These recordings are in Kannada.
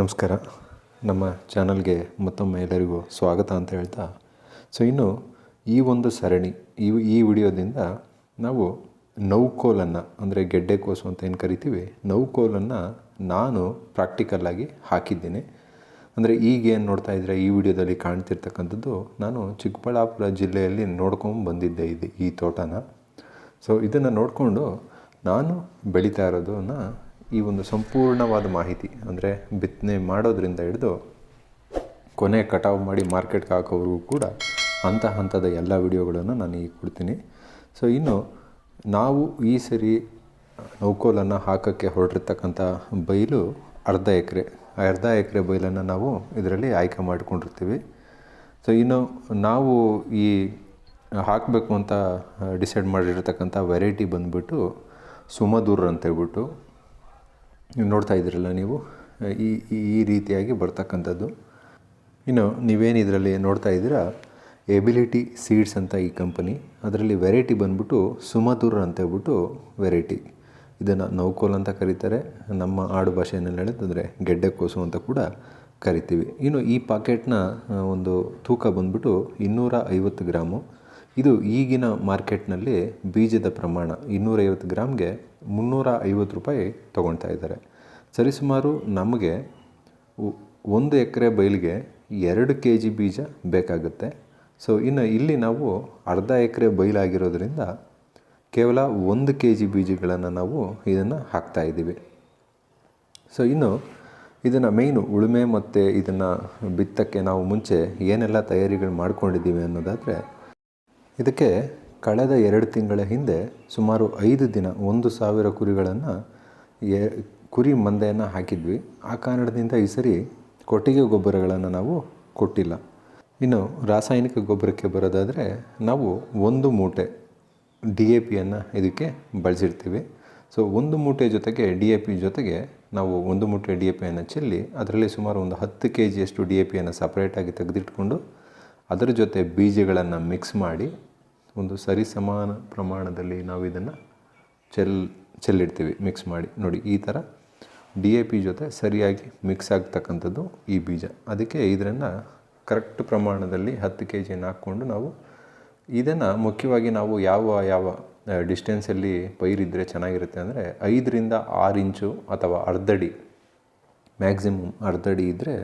ನಮಸ್ಕಾರ. ನಮ್ಮ ಚಾನಲ್ಗೆ ಮತ್ತೊಮ್ಮೆ ಎಲ್ಲರಿಗೂ ಸ್ವಾಗತ ಅಂತ ಹೇಳ್ತಾ, ಸೊ ಇನ್ನು ಈ ಒಂದು ಸರಣಿ, ಈ ಈ ವಿಡಿಯೋದಿಂದ ನಾವು ನೌಕೋಲನ್ನು, ಅಂದರೆ ಗೆಡ್ಡೆಕೋಸು ಅಂತ ಏನು ಕರಿತೀವಿ, ನೌಕೋಲನ್ನು ನಾನು ಪ್ರಾಕ್ಟಿಕಲ್ಲಾಗಿ ಹಾಕಿದ್ದೀನಿ. ಅಂದರೆ ಈಗ ಏನು ನೋಡ್ತಾ ಇದ್ದರೆ, ಈ ವಿಡಿಯೋದಲ್ಲಿ ಕಾಣ್ತಿರ್ತಕ್ಕಂಥದ್ದು, ನಾನು ಚಿಕ್ಕಬಳ್ಳಾಪುರ ಜಿಲ್ಲೆಯಲ್ಲಿ ನೋಡ್ಕೊಂಡು ಬಂದಿದ್ದೆ ಇದು, ಈ ತೋಟನ. ಸೊ ಇದನ್ನು ನೋಡಿಕೊಂಡು ನಾನು ಬೆಳೀತಾ ಇರೋದನ್ನು ಈ ಒಂದು ಸಂಪೂರ್ಣವಾದ ಮಾಹಿತಿ, ಅಂದರೆ ಬಿತ್ತನೆ ಮಾಡೋದ್ರಿಂದ ಹಿಡಿದು ಕೊನೆ ಕಟಾವು ಮಾಡಿ ಮಾರ್ಕೆಟ್ಗೆ ಹಾಕೋವ್ರಿಗೂ ಕೂಡ ಹಂತ ಹಂತದ ಎಲ್ಲ ವಿಡಿಯೋಗಳನ್ನು ನಾನು ಈಗ ಕೊಡ್ತೀನಿ. ಸೊ ಇನ್ನು ನಾವು ಈ ಸರಿ ನೌಕೋಲನ್ನು ಹಾಕೋಕ್ಕೆ ಹೊರಟಿರ್ತಕ್ಕಂಥ ಬೈಲು ಅರ್ಧ ಎಕರೆ ಅರ್ಧ ಎಕರೆ ಬೈಲನ್ನು ನಾವು ಇದರಲ್ಲಿ ಆಯ್ಕೆ ಮಾಡಿಕೊಂಡಿರ್ತೀವಿ. ಸೊ ಇನ್ನು ನಾವು ಈ ಹಾಕಬೇಕು ಅಂತ ಡಿಸೈಡ್ ಮಾಡಿರ್ತಕ್ಕಂಥ ವೆರೈಟಿ ಬಂದುಬಿಟ್ಟು ಸುಮಧೂರ್ ಅಂತ ಹೇಳ್ಬಿಟ್ಟು ನೀವು ನೋಡ್ತಾ ಇದ್ದೀರಲ್ಲ ನೀವು, ಈ, ಈ- ರೀತಿಯಾಗಿ ಬರ್ತಕ್ಕಂಥದ್ದು. ಇನ್ನು ನೀವೇನು ಇದರಲ್ಲಿ ನೋಡ್ತಾ ಇದ್ದೀರಾ ಎಬಿಲಿಟಿ ಸೀಡ್ಸ್ ಅಂತ ಈ ಕಂಪನಿ ಅದರಲ್ಲಿ ವೆರೈಟಿ ಬಂದ್ಬಿಟ್ಟು ಸುಮಧುರ್ ಅಂತ ಹೇಳ್ಬಿಟ್ಟು ವೆರೈಟಿ ಇದನ್ನು ನೌಕೋಲ್ ಅಂತ ಕರೀತಾರೆ, ನಮ್ಮ ಆಡು ಭಾಷೆಯಲ್ಲಿ ಹೇಳಿದ್ರೆ ಗೆಡ್ಡೆಕೋಸು ಅಂತ ಕೂಡ ಕರಿತೀವಿ. ಇನ್ನು ಈ ಪಾಕೆಟ್ನ ಒಂದು ತೂಕ ಬಂದ್ಬಿಟ್ಟು ಇನ್ನೂರ ಐವತ್ತು ಗ್ರಾಮು. ಇದು ಈಗಿನ ಮಾರ್ಕೆಟ್ನಲ್ಲಿ ಬೀಜದ ಪ್ರಮಾಣ ಇನ್ನೂರೈವತ್ತು ಗ್ರಾಮ್ಗೆ ಮುನ್ನೂರ ಐವತ್ತು ರೂಪಾಯಿ ತೊಗೊಳ್ತಾ ಇದ್ದಾರೆ. ಸರಿಸುಮಾರು ನಮಗೆ ಒಂದು ಎಕರೆ ಬೈಲಿಗೆ ಎರಡು ಕೆ ಜಿ ಬೀಜ ಬೇಕಾಗುತ್ತೆ. ಸೊ, ಇನ್ನು ಇಲ್ಲಿ ನಾವು ಅರ್ಧ ಎಕರೆ ಬೈಲಾಗಿರೋದ್ರಿಂದ ಕೇವಲ ಒಂದು ಕೆ ಜಿ ಬೀಜಗಳನ್ನು ನಾವು ಇದನ್ನು ಹಾಕ್ತಾ ಇದ್ದೀವಿ. ಸೊ, ಇನ್ನು ಇದನ್ನು ಮೇಯ್ನು ಉಳುಮೆ ಮತ್ತು ಇದನ್ನು ಬಿತ್ತಕ್ಕೆ ನಾವು ಮುಂಚೆ ಏನೆಲ್ಲ ತಯಾರಿಗಳು ಮಾಡ್ಕೊಂಡಿದ್ದೀವಿ ಅನ್ನೋದಾದರೆ ಇದಕ್ಕೆ ಕಳೆದ ಎರಡು ತಿಂಗಳ ಹಿಂದೆ ಸುಮಾರು ಐದು ದಿನ ಒಂದು ಸಾವಿರ ಕುರಿಗಳನ್ನು ಎ, ಕುರಿ ಮಂದೆಯನ್ನು ಹಾಕಿದ್ವಿ. ಆ ಕಾರಣದಿಂದ ಈ ಸರಿ ಕೊಟ್ಟಿಗೆ ಗೊಬ್ಬರಗಳನ್ನು ನಾವು ಕೊಟ್ಟಿಲ್ಲ. ಇನ್ನು ರಾಸಾಯನಿಕ ಗೊಬ್ಬರಕ್ಕೆ ಬರೋದಾದರೆ ನಾವು ಒಂದು ಮೂಟೆ ಡಿ ಎ ಪಿಯನ್ನು ಇದಕ್ಕೆ ಬಳಸಿರ್ತೀವಿ. ಸೊ, ಒಂದು ಮೂಟೆ ಜೊತೆಗೆ ಡಿ ಎ ಪಿ ಜೊತೆಗೆ ನಾವು ಒಂದು ಮೂಟೆ ಡಿ ಎ ಪಿಯನ್ನು ಚೆಲ್ಲಿ ಅದರಲ್ಲಿ ಸುಮಾರು ಒಂದು ಹತ್ತು ಕೆ ಜಿಯಷ್ಟು ಡಿ ಎ ಪಿಯನ್ನು ಸಪ್ರೇಟಾಗಿ ತೆಗೆದಿಟ್ಕೊಂಡು ಅದರ ಜೊತೆ ಬೀಜಗಳನ್ನು ಮಿಕ್ಸ್ ಮಾಡಿ ಒಂದು ಸರಿಸಮಾನ ಪ್ರಮಾಣದಲ್ಲಿ ನಾವು ಇದನ್ನು ಚೆಲ್, ಚೆಲ್ಲಿಡ್ತೀವಿ ಮಿಕ್ಸ್ ಮಾಡಿ. ನೋಡಿ, ಈ ಥರ ಡಿ ಎ ಪಿ ಜೊತೆ ಸರಿಯಾಗಿ ಮಿಕ್ಸ್ ಆಗ್ತಕ್ಕಂಥದ್ದು ಈ ಬೀಜ. ಅದಕ್ಕೆ ಇದನ್ನು ಕರೆಕ್ಟ್ ಪ್ರಮಾಣದಲ್ಲಿ ಹತ್ತು ಕೆ ಜಿಯನ್ನು ಹಾಕ್ಕೊಂಡು ನಾವು ಇದನ್ನು ಮುಖ್ಯವಾಗಿ ನಾವು ಯಾವ ಯಾವ ಡಿಸ್ಟೆನ್ಸಲ್ಲಿ ಪೈರಿದ್ದರೆ ಚೆನ್ನಾಗಿರುತ್ತೆ ಅಂದರೆ ಐದರಿಂದ ಆರು ಇಂಚು ಅಥವಾ ಅರ್ಧಡಿ ಮ್ಯಾಕ್ಸಿಮಮ್ ಅರ್ಧಡಿ ಇದ್ದರೆ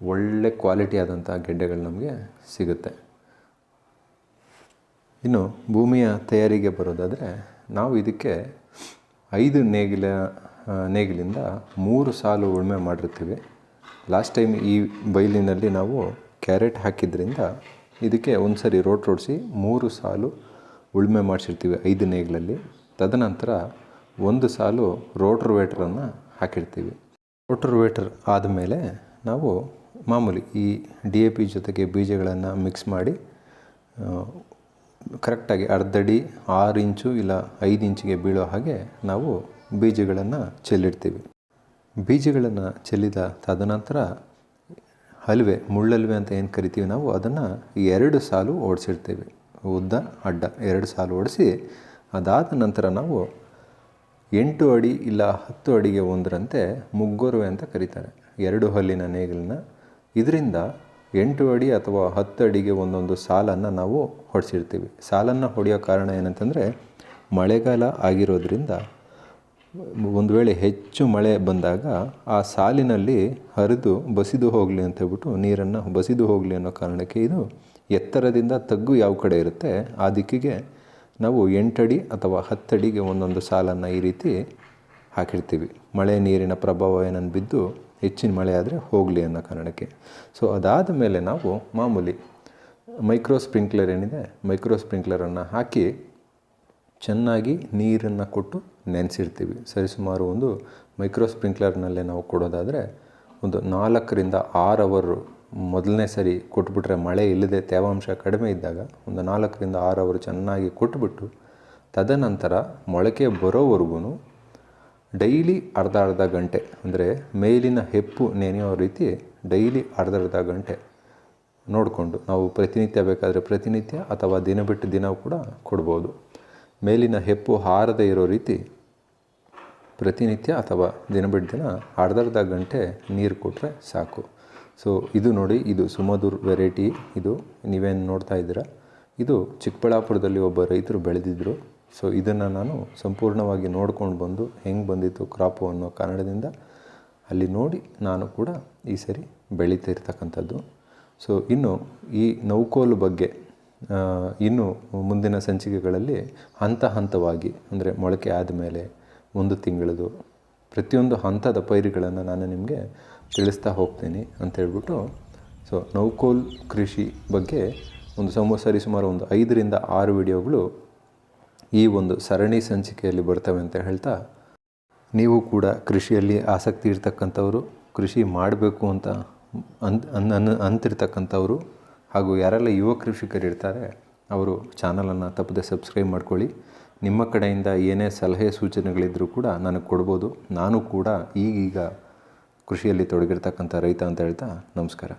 ಒಳ್ಳೆ ಕ್ವಾಲಿಟಿ ಆದಂಥ ಗೆಡ್ಡೆಗಳು ನಮಗೆ ಸಿಗುತ್ತೆ. ಇನ್ನು ಭೂಮಿಯ ತಯಾರಿಗೆ ಬರೋದಾದರೆ ನಾವು ಇದಕ್ಕೆ ಐದು ನೇಗಿಲ ನೇಗಿಲಿಂದ ಮೂರು ಸಾಲು ಉಳುಮೆ ಮಾಡಿರ್ತೀವಿ. ಲಾಸ್ಟ್ ಟೈಮ್ ಈ ಬೈಲಿನಲ್ಲಿ ನಾವು ಕ್ಯಾರೆಟ್ ಹಾಕಿದ್ರಿಂದ ಇದಕ್ಕೆ ಒಂದು ಸರಿ ರೋಟ್ ರೋಡಿಸಿ ಮೂರು ಸಾಲು ಉಳುಮೆ ಮಾಡಿಸಿರ್ತೀವಿ ಐದು ನೇಗಿಲಲ್ಲಿ. ತದನಂತರ ಒಂದು ಸಾಲು ರೋಟ್ರ್ ವೇಟ್ರನ್ನು ಹಾಕಿರ್ತೀವಿ. ರೋಟ್ರ್ ವೇಟರ್ ಆದಮೇಲೆ ನಾವು ಮಾಮೂಲಿ ಈ ಡಿ ಎ ಪಿ ಜೊತೆಗೆ ಬೀಜಗಳನ್ನು ಮಿಕ್ಸ್ ಮಾಡಿ ಕರೆಕ್ಟಾಗಿ ಅರ್ಧಡಿ ಆರು ಇಂಚು ಇಲ್ಲ ಐದು ಇಂಚಿಗೆ ಬೀಳೋ ಹಾಗೆ ನಾವು ಬೀಜಗಳನ್ನು ಚೆಲ್ಲಿಡ್ತೀವಿ. ಬೀಜಗಳನ್ನು ಚೆಲ್ಲಿದ ತದನಂತರ ಹಲ್ವೆ, ಮುಳ್ಳಲ್ವೆ ಅಂತ ಏನು ಕರಿತೀವಿ ನಾವು, ಅದನ್ನು ಎರಡು ಸಾಲು ಓಡಿಸಿರ್ತೀವಿ ಉದ್ದ, ಅಡ್ಡ ಎರಡು ಸಾಲು ಓಡಿಸಿ ಅದಾದ ನಂತರ ನಾವು ಎಂಟು ಅಡಿ ಇಲ್ಲ ಹತ್ತು ಅಡಿಗೆ ಒಂದರಂತೆ ಮುಗ್ಗೊರುವೆ ಅಂತ ಕರೀತಾರೆ. ಎರಡು ಹಲ್ಲಿನ ನೇಗಿಲನ್ನ ಇದರಿಂದ ಎಂಟು ಅಡಿ ಅಥವಾ ಹತ್ತು ಅಡಿಗೆ ಒಂದೊಂದು ಸಾಲನ್ನು ನಾವು ಹೊಡೆಸಿರ್ತೀವಿ. ಸಾಲನ್ನು ಹೊಡೆಯೋ ಕಾರಣ ಏನಂತಂದರೆ, ಮಳೆಗಾಲ ಆಗಿರೋದ್ರಿಂದ ಒಂದು ವೇಳೆ ಹೆಚ್ಚು ಮಳೆ ಬಂದಾಗ ಆ ಸಾಲಿನಲ್ಲಿ ಹರಿದು ಬಸಿದು ಹೋಗಲಿ ಅಂತ ಹೇಳ್ಬಿಟ್ಟು ನೀರನ್ನು ಬಸಿದು ಹೋಗಲಿ ಅನ್ನೋ ಕಾರಣಕ್ಕೆ ಇದು ಎತ್ತರದಿಂದ ತಗ್ಗು ಯಾವ ಕಡೆ ಇರುತ್ತೆ, ಆ ದಿಕ್ಕಿಗೆ ನಾವು ಎಂಟಡಿ ಅಥವಾ ಹತ್ತಡಿಗೆ ಒಂದೊಂದು ಸಾಲನ್ನು ಈ ರೀತಿ ಹಾಕಿರ್ತೀವಿ. ಮಳೆ ನೀರಿನ ಪ್ರಭಾವ ಏನನ್ನು ಬಿದ್ದು ಹೆಚ್ಚಿನ ಮಳೆ ಆದರೆ ಹೋಗಲಿ ಅನ್ನೋ ಕಾರಣಕ್ಕೆ. ಸೊ ಅದಾದ ಮೇಲೆ ನಾವು ಮಾಮೂಲಿ ಮೈಕ್ರೋ ಸ್ಪ್ರಿಂಕ್ಲರ್ ಏನಿದೆ ಮೈಕ್ರೋ ಸ್ಪ್ರಿಂಕ್ಲರನ್ನು ಹಾಕಿ ಚೆನ್ನಾಗಿ ನೀರನ್ನು ಕೊಟ್ಟು ನೆನೆಸಿರ್ತೀವಿ ಸರಿಸುಮಾರು ಒಂದು ಮೈಕ್ರೋ ಸ್ಪ್ರಿಂಕ್ಲರ್ನಲ್ಲೇ ನಾವು ಕೊಡೋದಾದರೆ ಒಂದು ನಾಲ್ಕರಿಂದ ಆರು ಅವರು ಮೊದಲನೇ ಸರಿ ಕೊಟ್ಬಿಟ್ರೆ ಮಳೆ ಇಲ್ಲದೆ ತೇವಾಂಶ ಕಡಿಮೆ ಇದ್ದಾಗ ಒಂದು ನಾಲ್ಕರಿಂದ ಆರು ಅವರು ಚೆನ್ನಾಗಿ ಕೊಟ್ಬಿಟ್ಟು ತದನಂತರ ಮೊಳಕೆ ಬರೋವರೆಗೂ ಡೈಲಿ ಅರ್ಧ ಅರ್ಧ ಗಂಟೆ, ಅಂದರೆ ಮೇಲಿನ ಹೆಪ್ಪು ನೆನೆಯೋ ರೀತಿ ಡೈಲಿ ಅರ್ಧ ಅರ್ಧ ಗಂಟೆ ನೋಡಿಕೊಂಡು ನಾವು ಪ್ರತಿನಿತ್ಯ ಬೇಕಾದರೆ ಪ್ರತಿನಿತ್ಯ ಅಥವಾ ದಿನ ಬಿಟ್ಟು ದಿನ ಕೂಡ ಕೊಡ್ಬೋದು. ಮೇಲಿನ ಹೆಪ್ಪು ಹಾರದೇ ಇರೋ ರೀತಿ ಪ್ರತಿನಿತ್ಯ ಅಥವಾ ದಿನ ಬಿಟ್ಟು ದಿನ ಅರ್ಧರ್ಧ ಗಂಟೆ ನೀರು ಕೊಟ್ಟರೆ ಸಾಕು. ಸೊ ಇದು ನೋಡಿ, ಇದು ಸುಮಧುರ್ ವೆರೈಟಿ, ಇದು ನೀವೇನು ನೋಡ್ತಾ ಇದ್ದೀರಾ? ಇದು ಚಿಕ್ಕಬಳ್ಳಾಪುರದಲ್ಲಿ ಒಬ್ಬ ರೈತರು ಬೆಳೆದಿದ್ದರು ಸೊ ಇದನ್ನು ನಾನು ಸಂಪೂರ್ಣವಾಗಿ ನೋಡ್ಕೊಂಡು ಬಂದು ಹೆಂಗೆ ಬಂದಿತ್ತು ಕ್ರಾಪು ಅನ್ನೋ ಕಾರಣದಿಂದ ಅಲ್ಲಿ ನೋಡಿ ನಾನು ಕೂಡ ಈ ಸರಿ ಬೆಳೀತಿರ್ತಕ್ಕಂಥದ್ದು ಸೊ ಇನ್ನು ಈ ನೌಕೋಲು ಬಗ್ಗೆ ಇನ್ನು ಮುಂದಿನ ಸಂಚಿಕೆಗಳಲ್ಲಿ ಹಂತ ಹಂತವಾಗಿ, ಅಂದರೆ ಮೊಳಕೆ ಆದಮೇಲೆ ಒಂದು ತಿಂಗಳದು, ಪ್ರತಿಯೊಂದು ಹಂತದ ಪೈರುಗಳನ್ನು ನಾನು ನಿಮಗೆ ತಿಳಿಸ್ತಾ ಹೋಗ್ತೀನಿ ಅಂತ ಹೇಳ್ಬಿಟ್ಟು ಸೊ ನೌಕೋಲ್ ಕೃಷಿ ಬಗ್ಗೆ ಒಂದು ಸಮ ಸರಿಸುಮಾರು ಒಂದು ಐದರಿಂದ ಆರು ವಿಡಿಯೋಗಳು ಈ ಒಂದು ಸರಣಿ ಸಂಚಿಕೆಯಲ್ಲಿ ಬರ್ತವೆ ಅಂತ ಹೇಳ್ತಾ, ನೀವು ಕೂಡ ಕೃಷಿಯಲ್ಲಿ ಆಸಕ್ತಿ ಇರ್ತಕ್ಕಂಥವರು, ಕೃಷಿ ಮಾಡಬೇಕು ಅಂತ ಅನ್ ಅನ್ ಅಂತಿರ್ತಕ್ಕಂಥವ್ರು ಹಾಗೂ ಯಾರೆಲ್ಲ ಯುವ ಕೃಷಿಕರಿರ್ತಾರೆ, ಅವರು ಚಾನಲನ್ನು ತಪ್ಪದೆ ಸಬ್ಸ್ಕ್ರೈಬ್ ಮಾಡ್ಕೊಳ್ಳಿ. ನಿಮ್ಮ ಕಡೆಯಿಂದ ಏನೇ ಸಲಹೆ ಸೂಚನೆಗಳಿದ್ದರೂ ಕೂಡ ನನಗೆ ಕೊಡ್ಬೋದು. ನಾನು ಕೂಡ ಈಗೀಗ ಕೃಷಿಯಲ್ಲಿ ತೊಡಗಿರ್ತಕ್ಕಂಥ ರೈತ ಅಂತ ಹೇಳ್ತಾ, ನಮಸ್ಕಾರ.